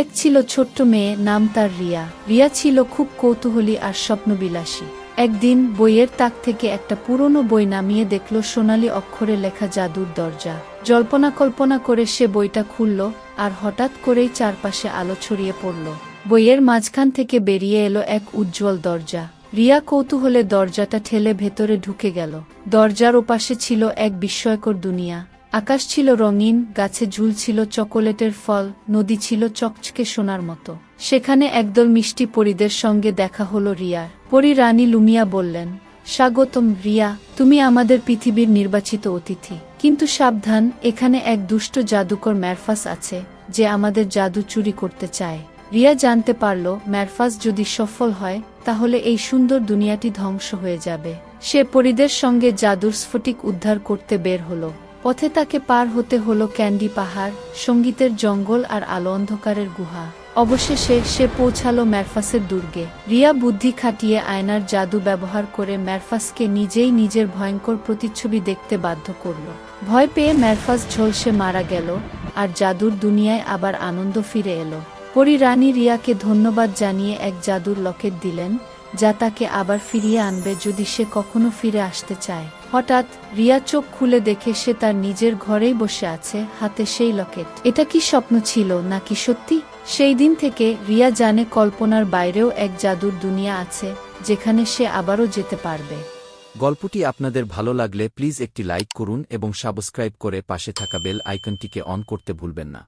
এক ছিল ছোট্ট মেয়ে, নাম তার রিয়া। রিয়া ছিল খুব কৌতূহলী আর স্বপ্নবিলাসী। একদিন বইয়ের তাক থেকে একটা পুরনো বই নামিয়ে দেখল সোনালী অক্ষরে লেখা জাদুর দরজা। জল্পনা কল্পনা করে সে বইটা খুলল আর হঠাৎ করেই চারপাশে আলো ছড়িয়ে পড়ল। বইয়ের মাঝখান থেকে বেরিয়ে এলো এক উজ্জ্বল দরজা। রিয়া কৌতূহলে দরজাটা ঠেলে ভেতরে ঢুকে গেল। দরজার ওপাশে ছিল এক বিস্ময়কর দুনিয়া। আকাশ ছিল রঙিন, গাছে ঝুলছিল চকোলেটের ফল, নদী ছিল চকচকে সোনার মতো। সেখানে একদল মিষ্টি পরীদের সঙ্গে দেখা হলো রিয়ার। পরী রানী লুমিয়া বললেন, স্বাগতম রিয়া, তুমি আমাদের পৃথিবীর নির্বাচিত অতিথি। কিন্তু সাবধান, এখানে এক দুষ্ট জাদুকর ম্যারফাস আছে, যে আমাদের জাদু চুরি করতে চায়। রিয়া জানতে পারল, ম্যারফাস যদি সফল হয়, তাহলে এই সুন্দর দুনিয়াটি ধ্বংস হয়ে যাবে। সে পরীদের সঙ্গে জাদুর স্ফটিক উদ্ধার করতে বের হলো। পথে তাকে পার হতে হলো ক্যান্ডি পাহাড়, সঙ্গীতের জঙ্গল আর আলো অন্ধকারের গুহা। অবশেষে সে পৌঁছালো ম্যারফাসের দুর্গে। রিয়া বুদ্ধি খাটিয়ে আয়নার জাদু ব্যবহার করে ম্যারফাসকে নিজেই নিজের ভয়ঙ্কর প্রতিচ্ছবি দেখতে বাধ্য করল। ভয় পেয়ে ম্যারফাস ঝলসে মারা গেল আর জাদুর দুনিয়ায় আবার আনন্দ ফিরে এলো। পরি রানী রিয়াকে ধন্যবাদ জানিয়ে এক জাদুর লকেট দিলেন যা তাকে আবার ফিরিয়ে আনবে যদি সে কখনো ফিরে আসতে চায়। হঠাৎ রিয়া চোখ খুলে দেখে সে তার নিজের ঘরেই বসে আছে, হাতে সেই লকেট। এটা কি স্বপ্ন ছিল নাকি সত্যি? সেই দিন থেকে রিয়া জানে কল্পনার বাইরেও এক জাদুর দুনিয়া আছে, যেখানে সে আবারও যেতে পারবে। গল্পটি আপনাদের ভালো লাগলে প্লিজ একটি লাইক করুন এবং সাবস্ক্রাইব করে পাশে থাকা বেল আইকনটিকে অন করতে ভুলবেন না।